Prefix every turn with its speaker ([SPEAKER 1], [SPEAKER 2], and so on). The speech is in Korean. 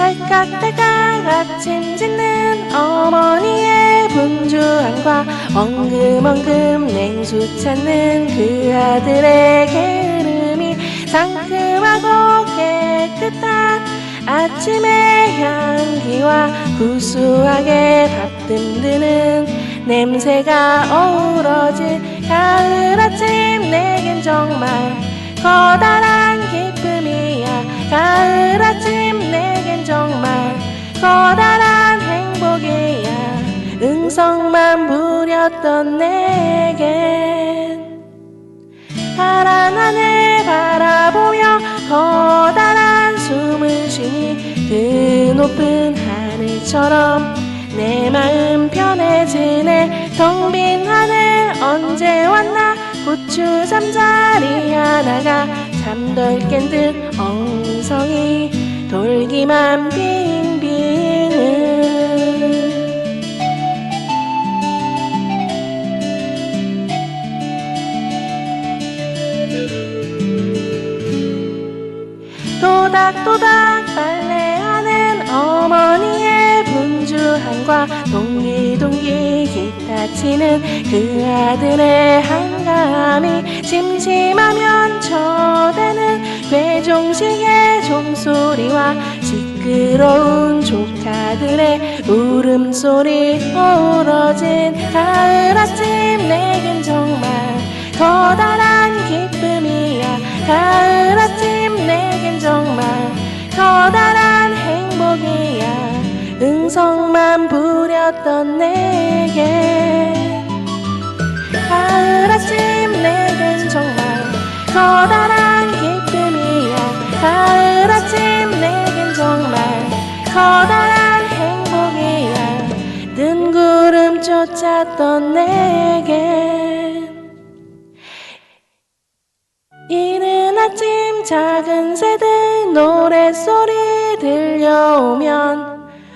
[SPEAKER 1] 딸깍딸깍 아침 짓는 어머니의 분주함과 엉금엉금 냉수 찾는 그 아들의 게으름이 상큼하고 깨끗한 아침의 향기와 구수하게 밥 듬드는 냄새가 어우러진 가을 아침 내겐 정말 커다란 기쁨이야. 가을 아침 커다란 행복이야. 응성만 부렸던 내겐. 파란 하늘 바라보며 커다란 숨을 쉬니 그 높은 하늘처럼 내 마음 편해지네. 텅 빈 하늘 언제 왔나? 고추 잠자리 하나가 잠덜 깬 듯 엉성이 돌기만 빙 도닥도닥 빨래하는 어머니의 분주함과 동기동기 기타 치는 그 아들의 한가함이 심심하면 쳐대는 괴종식의 종소리와 시끄러운 조카들의 울음소리 어우러진 가을 아침 내겐 정말 커다란 기쁨이야 응성만 부렸던 내게 가을 아침 내겐 정말 커다란 기쁨이야. 가을 아침 내겐 정말 커다란 행복이야. 뜬 구름 쫓았던 내게 이른 아침 작은 새들 노랫소리 들려오면